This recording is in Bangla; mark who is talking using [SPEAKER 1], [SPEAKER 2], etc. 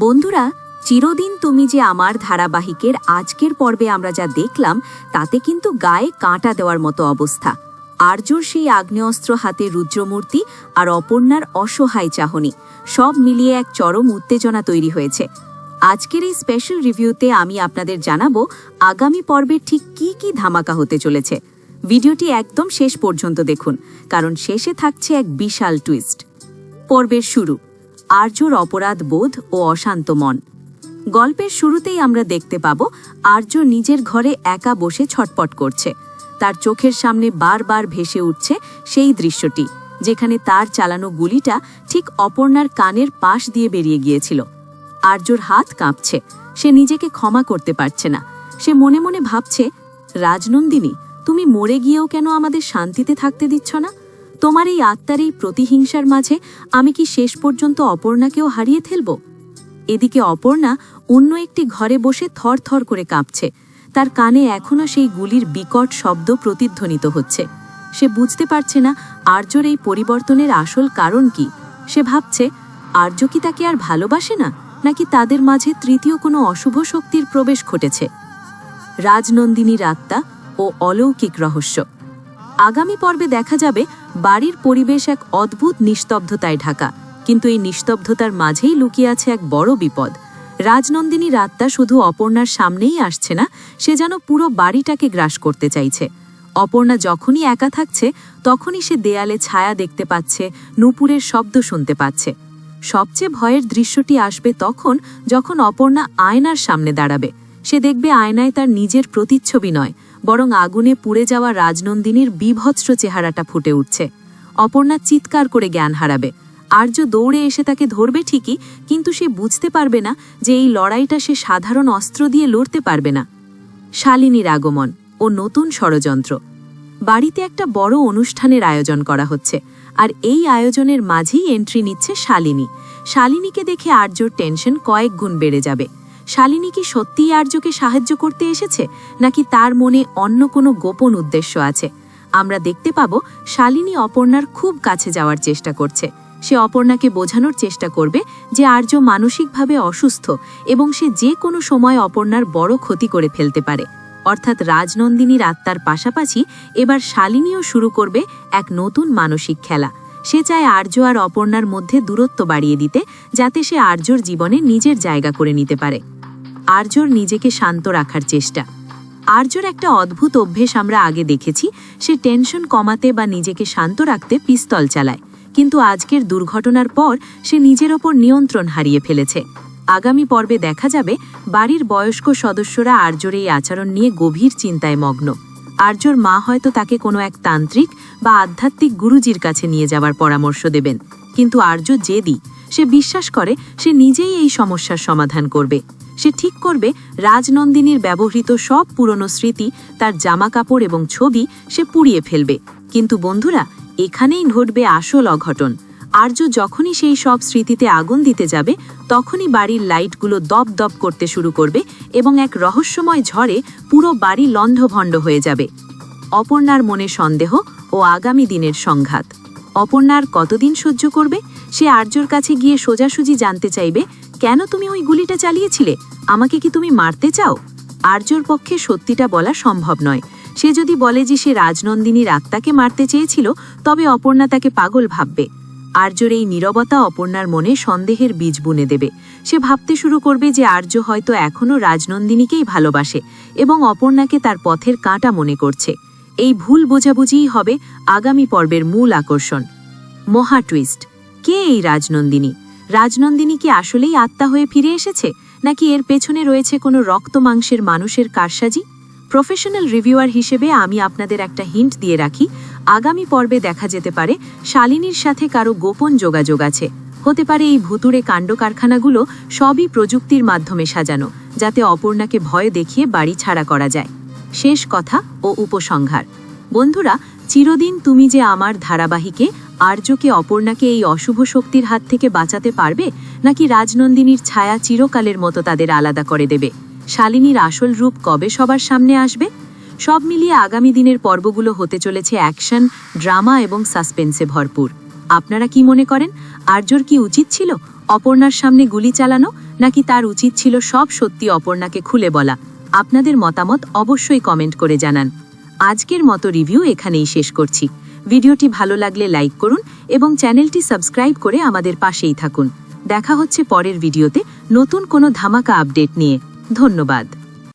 [SPEAKER 1] বন্ধুরা, চিরদিন তুমি যে আমার ধারাবাহিকের আজকের পর্বে আমরা যা দেখলাম, তাতে কিন্তু গায়ে কাঁটা দেওয়ার মতো অবস্থা। আর্যর সেই আগ্নেয়াস্ত্র হাতে রুদ্রমূর্তি আর অপর্ণার অসহায় চাহনি, সব মিলিয়ে এক চরম উত্তেজনা তৈরি হয়েছে। আজকের এই স্পেশাল রিভিউতে আমি আপনাদের জানাব, আগামী পর্বে ঠিক কি কি ধামাকা হতে চলেছে। ভিডিওটি একদম শেষ পর্যন্ত দেখুন, কারণ শেষে থাকছে এক বিশাল টুইস্ট পর্বের শুরু। আর্যর অপরাধ বোধ ও অশান্ত মন। গল্পের শুরুতেই আমরা দেখতে পাব, আর্য নিজের ঘরে একা বসে ছটপট করছে। তার চোখের সামনে বারবার ভেসে উঠছে সেই দৃশ্যটি, যেখানে তার চালানো গুলিটা ঠিক অপর্ণার কানের পাশ দিয়ে বেরিয়ে গিয়েছিল। আর্যর হাত কাঁপছে। সে নিজেকে ক্ষমা করতে পারছে না। সে মনে মনে ভাবছে, রাজনন্দিনী তুমি মরে গিয়েও কেন আমাদের শান্তিতে থাকতে দিচ্ছ না? তোমার এই আত্মার এই প্রতিহিংসার মাঝে আমি কি শেষ পর্যন্ত অপর্ণাকেও হারিয়ে ফেলব? এদিকে অপর্ণা অন্য একটি ঘরে বসে থরথর করে কাঁপছে। তার কানে এখনও সেই গুলির বিকট শব্দ প্রতিধ্বনিত হচ্ছে। সে বুঝতে পারছে না আর্যর এই পরিবর্তনের আসল কারণ কি। সে ভাবছে, আর্য কি তাকে আর ভালোবাসে না? নাকি তাদের মাঝে তৃতীয় কোনো অশুভ শক্তির প্রবেশ ঘটেছে? রাজনন্দিনীর আত্মা ও অলৌকিক রহস্য। আগামী পর্বে দেখা যাবে বাড়ির পরিবেশ এক অদ্ভুত নিস্তব্ধতায় ঢাকা। কিন্তু এই নিস্তব্ধতার মাঝেই লুকিয়ে আছে এক বড় বিপদ। রাজনন্দিনী আত্মা শুধু অপর্ণার সামনেই আসছে না, সে যেন পুরো বাড়িটাকে গ্রাস করতে চাইছে। অপর্ণা যখনই একা থাকছে, তখনই সে দেয়ালে ছায়া দেখতে পাচ্ছে, নুপুরের শব্দ শুনতে পাচ্ছে। সবচেয়ে ভয়ের দৃশ্যটি আসবে তখন যখন অপর্ণা আয়নার সামনে দাঁড়াবে। সে দেখবে আয়নায় তার নিজের প্রতিচ্ছবি নয় বরং আগুনে পুড়ে যাওয়া রাজনন্দিনীর বিভৎস চেহারাটা ফুটে উঠছে। অপর্ণা চিৎকার করে জ্ঞান হারাবে। আর্য দৌড়ে এসে তাকে ধরবে ঠিকই, কিন্তু সে বুঝতে পারবে না যে এই লড়াইটা সে সাধারণ অস্ত্র দিয়ে লড়তে পারবে না। শালিনীর আগমন ও নতুন ষড়যন্ত্র। বাড়িতে একটা বড় অনুষ্ঠানের আয়োজন করা হচ্ছে আর এই আয়োজনের মাঝেই এন্ট্রি নিচ্ছে শালিনী। শালিনীকে দেখে আর্যর টেনশন কয়েক গুণ বেড়ে যাবে। শালিনী কি সত্যিই আর্যকে সাহায্য করতে এসেছে, নাকি তার মনে অন্য কোনো গোপন উদ্দেশ্য আছে? আমরা দেখতে পাব শালিনী অপর্ণার খুব কাছে যাওয়ার চেষ্টা করছে। সে অপর্ণাকে বোঝানোর চেষ্টা করবে যে আর্য মানসিকভাবে অসুস্থ এবং সে যে কোনো সময় অপর্ণার বড় ক্ষতি করে ফেলতে পারে। অর্থাৎ রাজনন্দিনীর আত্মার পাশাপাশি এবার শালিনীও শুরু করবে এক নতুন মানসিক খেলা। সে চায় আর্য আর অপর্ণার মধ্যে দূরত্ব বাড়িয়ে দিতে, যাতে সে আর্যর জীবনে নিজের জায়গা করে নিতে পারে। আর্যর নিজেকে শান্ত রাখার চেষ্টা। আর্যর একটা অদ্ভুত অভ্যেস আমরা আগে দেখেছি, সে টেনশন কমাতে বা নিজেকে শান্ত রাখতে পিস্তল চালায়। কিন্তু আজকের দুর্ঘটনার পর সে নিজের ওপর নিয়ন্ত্রণ হারিয়ে ফেলেছে। আগামী পর্বে দেখা যাবে, বাড়ির বয়স্ক সদস্যরা আর্যর এই আচরণ নিয়ে গভীর চিন্তায় মগ্ন। আর্যর মা হয়তো তাকে কোনো এক তান্ত্রিক বা আধ্যাত্মিক গুরুজির কাছে নিয়ে যাওয়ার পরামর্শ দেবেন। কিন্তু আর্য জেদি। সে বিশ্বাস করে, সে নিজেই এই সমস্যার সমাধান করবে। সে ঠিক করবে রাজনন্দিনীর ব্যবহৃত সব পুরনো স্মৃতি, তার জামা কাপড় এবং ছবি সে পুড়িয়ে ফেলবে। কিন্তু বন্ধুরা, এখানেই ঘটবে আসল অঘটন। আর্য যখনই সেই সব স্মৃতিতে আগুন দিতে যাবে, তখনই বাড়ির লাইটগুলো দপ দপ করতে শুরু করবে এবং এক রহস্যময় ঝড়ে পুরো বাড়ি লণ্ডভণ্ড হয়ে যাবে। অপর্ণার মনে সন্দেহ ও আগামী দিনের সংঘাত। অপর্ণার কতদিন সহ্য করবে? সে আর্যর কাছে গিয়ে সোজাসুজি জানতে চাইবে কেন তুমি ওই গুলিটা চালিয়েছিলে? আমাকে কি তুমি মারতে চাও? আর্যর পক্ষে সত্যিটা বলা সম্ভব নয়। সে যদি বলে যে সে রাজনন্দিনীর আত্মাকে মারতে চেয়েছিল, তবে অপর্ণা তাকে পাগল ভাববে। আর্যর এই নীরবতা অপর্ণার মনে সন্দেহের বীজ বুনে দেবে। সে ভাবতে শুরু করবে যে আর্য হয়তো এখনও রাজনন্দিনীকেই ভালোবাসে এবং অপর্ণাকে তার পথের কাঁটা মনে করছে। এই ভুল বোঝাবুঝিই হবে আগামী পর্বের মূল আকর্ষণ। মহা টুইস্ট, কে এই রাজনন্দিনী? রাজনন্দিনী কি আসলেই আত্মা হয়ে ফিরে এসেছে, নাকি এর পেছনে রয়েছে কোনো রক্ত মাংসের মানুষের কারসাজি? প্রফেশনাল রিভিউয়ার হিসেবে আমি আপনাদের একটা হিন্ট দিয়ে রাখি, আগামী পর্বে দেখা যেতে পারে শালিনীর সাথে কারও গোপন যোগাযোগ আছে। হতে পারে এই ভুতুড়ে কাণ্ড কারখানাগুলো সবই প্রযুক্তির মাধ্যমে সাজানো, যাতে অপর্ণাকে ভয় দেখিয়ে বাড়ি ছাড়া করা যায়। শেষ কথা ও উপসংহার। বন্ধুরা, চিরদিন তুমি যে আমার ধারাবাহিকে আর্যকে অপর্ণাকে এই অশুভ শক্তির হাত থেকে বাঁচাতে পারবে, নাকি রাজনন্দিনীর ছায়া চিরকালের মতো তাদের আলাদা করে দেবে? শালিনীর আসল রূপ কবে সবার সামনে আসবে? সব মিলিয়ে আগামী দিনের পর্বগুলো হতে চলেছে অ্যাকশন, ড্রামা এবং সাসপেন্সে ভরপুর। আপনারা কি মনে করেন, আর্যর কি উচিত ছিল, অপর্ণার সামনে গুলি চালানো, নাকি তার উচিত ছিল সব সত্যি অপর্ণাকে খুলে বলা? আপনাদের মতামত অবশ্যই কমেন্ট করে জানান। আজকের মতো রিভিউ এখানেই শেষ করছি। ভিডিওটি ভালো লাগলে লাইক করুন এবং চ্যানেলটি সাবস্ক্রাইব করে আমাদের পাশেই থাকুন। দেখা হচ্ছে পরের ভিডিওতে নতুন কোনো ধামাকা আপডেট নিয়ে। ধন্যবাদ।